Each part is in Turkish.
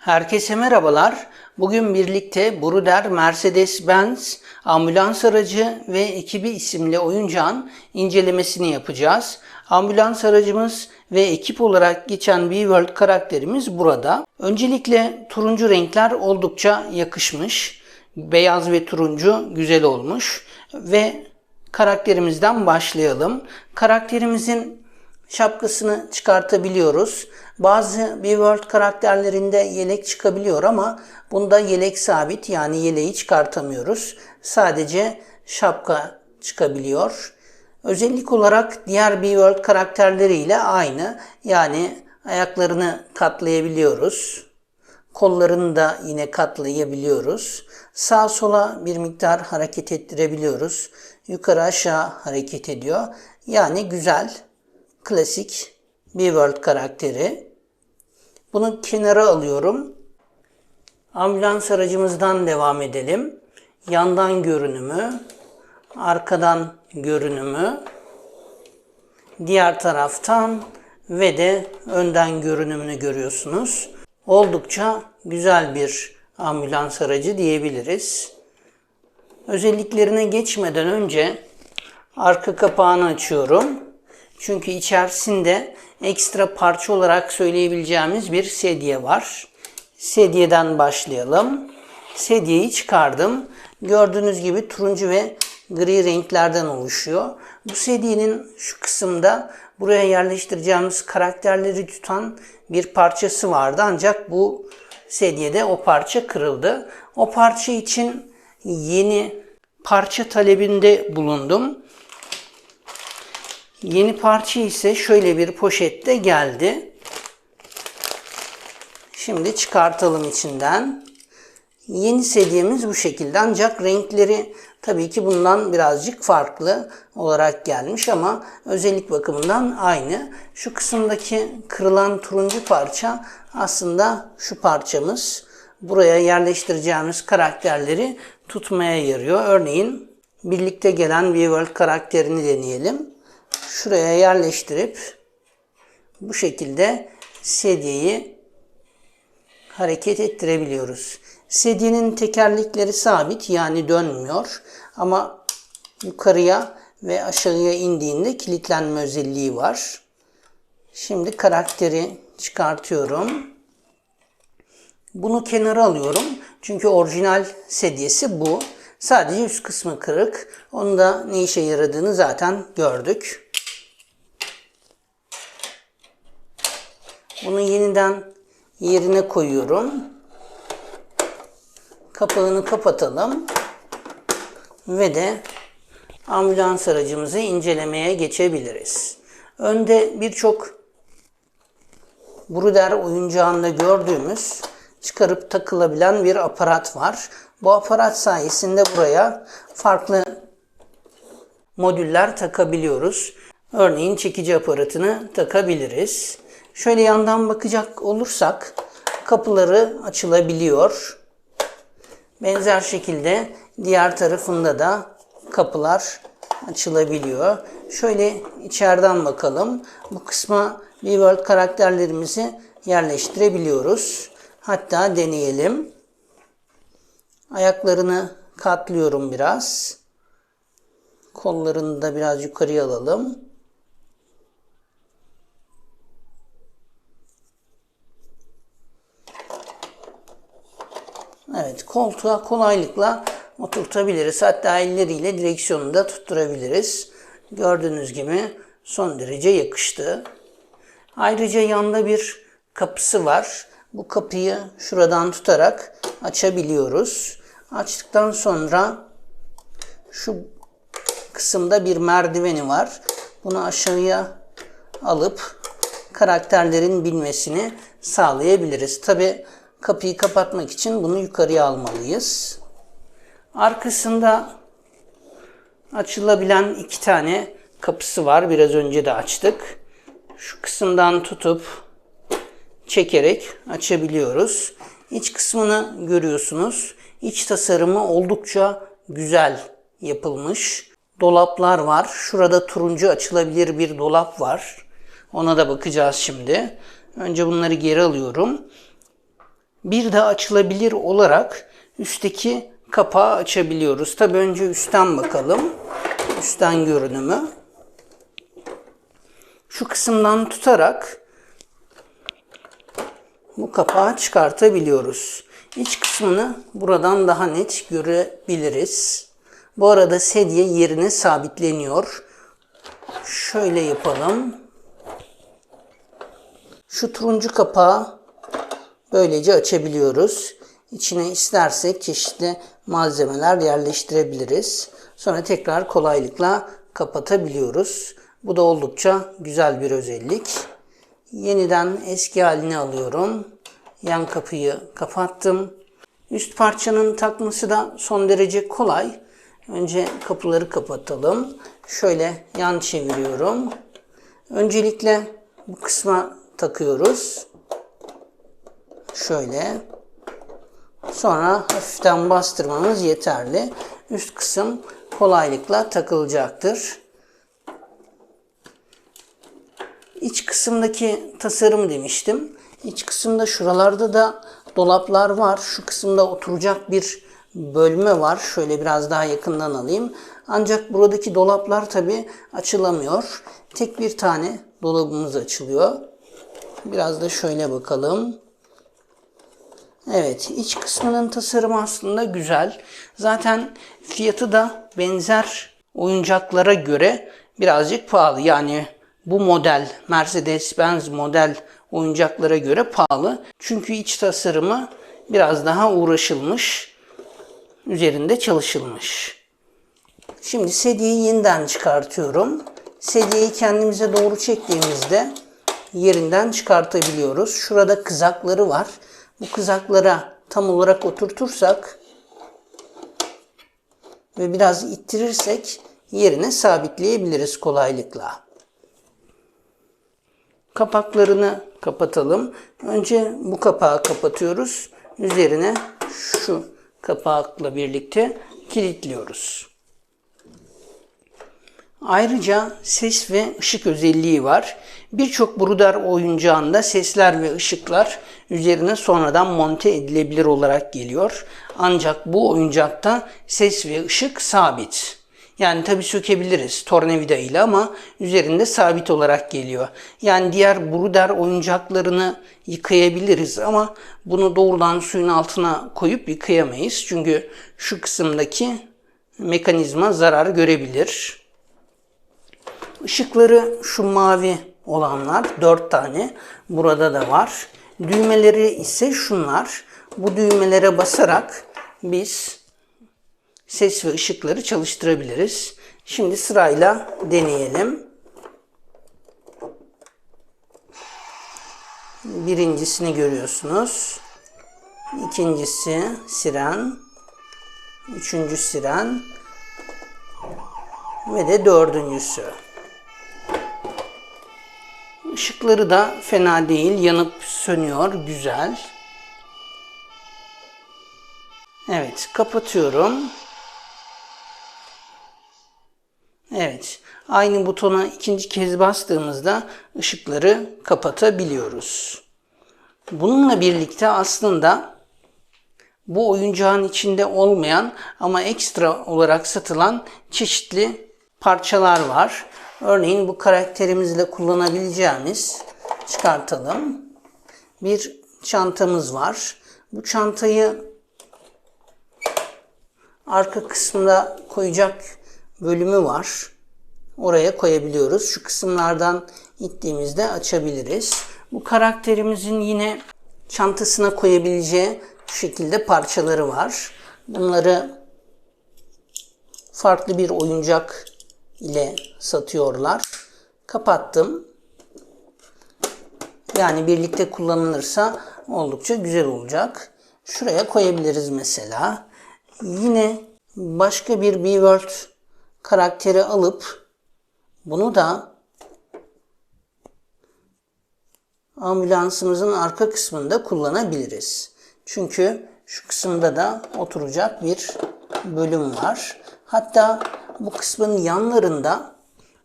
Herkese merhabalar. Bugün birlikte Bruder Mercedes-Benz ambulans aracı ve ekibi isimli oyuncağın incelemesini yapacağız. Ambulans aracımız ve ekip olarak geçen B-World karakterimiz burada. Öncelikle turuncu renkler oldukça yakışmış. Beyaz ve turuncu güzel olmuş ve karakterimizden başlayalım. Karakterimizin şapkasını çıkartabiliyoruz. Bazı B-World karakterlerinde yelek çıkabiliyor ama bunda yelek sabit yani yeleği çıkartamıyoruz. Sadece şapka çıkabiliyor. Özellik olarak diğer B-World karakterleriyle aynı. Yani ayaklarını katlayabiliyoruz. Kollarını da yine katlayabiliyoruz. Sağ sola bir miktar hareket ettirebiliyoruz. Yukarı aşağı hareket ediyor. Yani güzel, klasik bir World karakteri. Bunu kenara alıyorum. Ambulans aracımızdan devam edelim. Yandan görünümü, arkadan görünümü, diğer taraftan ve de önden görünümünü görüyorsunuz. Oldukça güzel bir ambulans aracı diyebiliriz. Özelliklerine geçmeden önce arka kapağını açıyorum. Çünkü içerisinde ekstra parça olarak söyleyebileceğimiz bir sedye var. Sedyeden başlayalım. Sedyeyi çıkardım. Gördüğünüz gibi turuncu ve gri renklerden oluşuyor. Bu sedyenin şu kısımda buraya yerleştireceğimiz karakterleri tutan bir parçası vardı. Ancak bu sedyede o parça kırıldı. O parça için yeni parça talebinde bulundum. Yeni parça ise şöyle bir poşette geldi. Şimdi çıkartalım içinden. Yeni sedyemiz bu şekilde ancak renkleri tabii ki bundan birazcık farklı olarak gelmiş ama özellik bakımından aynı. Şu kısımdaki kırılan turuncu parça aslında şu parçamız. Buraya yerleştireceğimiz karakterleri tutmaya yarıyor. Örneğin birlikte gelen bir World karakterini deneyelim şuraya yerleştirip bu şekilde sedyeyi hareket ettirebiliyoruz. Sedyenin tekerlekleri sabit yani dönmüyor ama yukarıya ve aşağıya indiğinde kilitlenme özelliği var. Şimdi karakteri çıkartıyorum. Bunu kenara alıyorum. Çünkü orijinal sedyesi bu. Sadece üst kısmı kırık. Onun da ne işe yaradığını zaten gördük. Bunu yeniden yerine koyuyorum. Kapağını kapatalım. Ve de ambulans aracımızı incelemeye geçebiliriz. Önde birçok Bruder oyuncağında gördüğümüz çıkarıp takılabilen bir aparat var. Bu aparat sayesinde buraya farklı modüller takabiliyoruz. Örneğin çekici aparatını takabiliriz. Şöyle yandan bakacak olursak kapıları açılabiliyor. Benzer şekilde diğer tarafında da kapılar açılabiliyor. Şöyle içeriden bakalım. Bu kısma World karakterlerimizi yerleştirebiliyoruz. Hatta deneyelim. Ayaklarını katlıyorum biraz. Kollarını da biraz yukarıya alalım. Evet, koltuğa kolaylıkla oturtabiliriz. Hatta elleriyle direksiyonu da tutturabiliriz. Gördüğünüz gibi son derece yakıştı. Ayrıca yanda bir kapısı var. Bu kapıyı şuradan tutarak açabiliyoruz. Açtıktan sonra şu kısımda bir merdiveni var. Bunu aşağıya alıp karakterlerin binmesini sağlayabiliriz. Tabi kapıyı kapatmak için bunu yukarıya almalıyız. Arkasında açılabilen iki tane kapısı var. Biraz önce de açtık. Şu kısımdan tutup çekerek açabiliyoruz. İç kısmını görüyorsunuz. İç tasarımı oldukça güzel yapılmış. Dolaplar var. Şurada turuncu açılabilir bir dolap var. Ona da bakacağız şimdi. Önce bunları geri alıyorum. Bir de açılabilir olarak üstteki kapağı açabiliyoruz. Tabi önce üstten bakalım. Üstten görünümü. Şu kısımdan tutarak bu kapağı çıkartabiliyoruz. İç kısmını buradan daha net görebiliriz. Bu arada sedye yerine sabitleniyor. Şöyle yapalım. Şu turuncu kapağı böylece açabiliyoruz. İçine istersek çeşitli malzemeler yerleştirebiliriz. Sonra tekrar kolaylıkla kapatabiliyoruz. Bu da oldukça güzel bir özellik. Yeniden eski haline alıyorum. Yan kapıyı kapattım. Üst parçanın takması da son derece kolay. Önce kapıları kapatalım. Şöyle yan çeviriyorum. Öncelikle bu kısma takıyoruz. Şöyle. Sonra hafiften bastırmamız yeterli. Üst kısım kolaylıkla takılacaktır. İç kısımdaki tasarım demiştim. İç kısımda şuralarda da dolaplar var. Şu kısımda oturacak bir bölme var. Şöyle biraz daha yakından alayım. Ancak buradaki dolaplar tabi açılamıyor. Tek bir tane dolabımız açılıyor. Biraz da şöyle bakalım. Evet, iç kısmının tasarımı aslında güzel. Zaten fiyatı da benzer oyuncaklara göre birazcık pahalı. Yani bu model Mercedes-Benz model oyuncaklara göre pahalı. Çünkü iç tasarımı biraz daha uğraşılmış. Üzerinde çalışılmış. Şimdi sedyeyi yeniden çıkartıyorum. Sedyeyi kendimize doğru çektiğimizde yerinden çıkartabiliyoruz. Şurada kızakları var. Bu kızaklara tam olarak oturtursak ve biraz ittirirsek yerine sabitleyebiliriz kolaylıkla. Kapaklarını kapatalım. Önce bu kapağı kapatıyoruz. Üzerine şu kapakla birlikte kilitliyoruz. Ayrıca ses ve ışık özelliği var. Birçok Brudar oyuncağında sesler ve ışıklar üzerine sonradan monte edilebilir olarak geliyor. Ancak bu oyuncakta ses ve ışık sabit. Yani tabi sökebiliriz tornavida ile ama üzerinde sabit olarak geliyor. Yani diğer Bruder oyuncaklarını yıkayabiliriz ama bunu doğrudan suyun altına koyup yıkayamayız. Çünkü şu kısımdaki mekanizma zarar görebilir. Işıkları şu mavi olanlar 4 tane burada da var. Düğmeleri ise şunlar. Bu düğmelere basarak biz ses ve ışıkları çalıştırabiliriz. Şimdi sırayla deneyelim. Birincisini görüyorsunuz. İkincisi siren. Üçüncü siren. Ve de dördüncüsü. Işıkları da fena değil. Yanıp sönüyor. Güzel. Evet. Kapatıyorum. Evet. Aynı butona ikinci kez bastığımızda ışıkları kapatabiliyoruz. Bununla birlikte aslında bu oyuncağın içinde olmayan ama ekstra olarak satılan çeşitli parçalar var. Örneğin bu karakterimizle kullanabileceğimiz çıkartalım. Bir çantamız var. Bu çantayı arka kısmında koyacak bölümü var. Oraya koyabiliyoruz. Şu kısımlardan ittiğimizde açabiliriz. Bu karakterimizin yine çantasına koyabileceği şekilde parçaları var. Bunları farklı bir oyuncak ile satıyorlar. Kapattım. Yani birlikte kullanılırsa oldukça güzel olacak. Şuraya koyabiliriz mesela. Yine başka bir B-World karakteri alıp bunu da ambulansımızın arka kısmında kullanabiliriz. Çünkü şu kısımda da oturacak bir bölüm var. Hatta bu kısmın yanlarında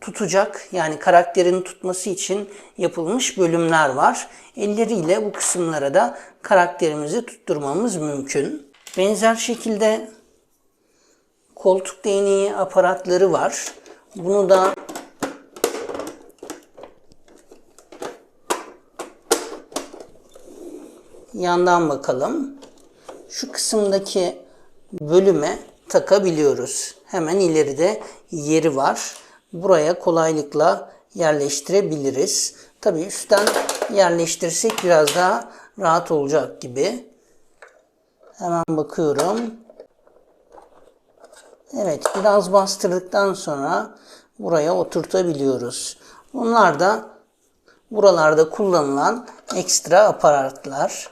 tutacak yani karakterin tutması için yapılmış bölümler var. Elleriyle bu kısımlara da karakterimizi tutturmamız mümkün. Benzer şekilde koltuk değneği aparatları var. Bunu da yandan bakalım. Şu kısımdaki bölüme takabiliyoruz. Hemen ileride yeri var. Buraya kolaylıkla yerleştirebiliriz. Tabii üstten yerleştirsek biraz daha rahat olacak gibi. Hemen bakıyorum. Evet biraz bastırdıktan sonra buraya oturtabiliyoruz. Bunlar da buralarda kullanılan ekstra aparatlar.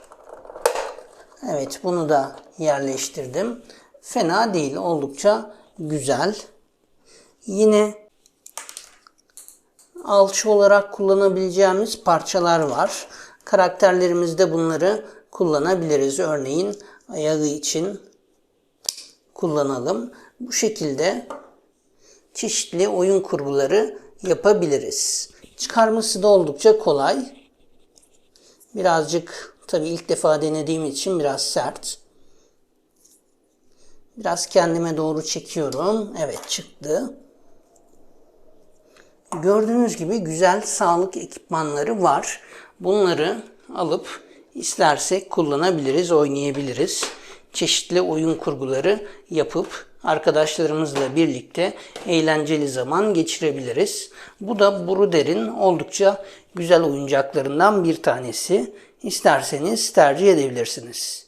Evet bunu da yerleştirdim. Fena değil oldukça güzel. Yine alçı olarak kullanabileceğimiz parçalar var. Karakterlerimizde bunları kullanabiliriz. Örneğin ayağı için kullanalım. Bu şekilde çeşitli oyun kurguları yapabiliriz. Çıkarması da oldukça kolay. Birazcık tabii ilk defa denediğim için biraz sert. Biraz kendime doğru çekiyorum. Evet çıktı. Gördüğünüz gibi güzel sağlık ekipmanları var. Bunları alıp istersek kullanabiliriz, oynayabiliriz. Çeşitli oyun kurguları yapıp arkadaşlarımızla birlikte eğlenceli zaman geçirebiliriz. Bu da Bruder'in oldukça güzel oyuncaklarından bir tanesi. İsterseniz tercih edebilirsiniz.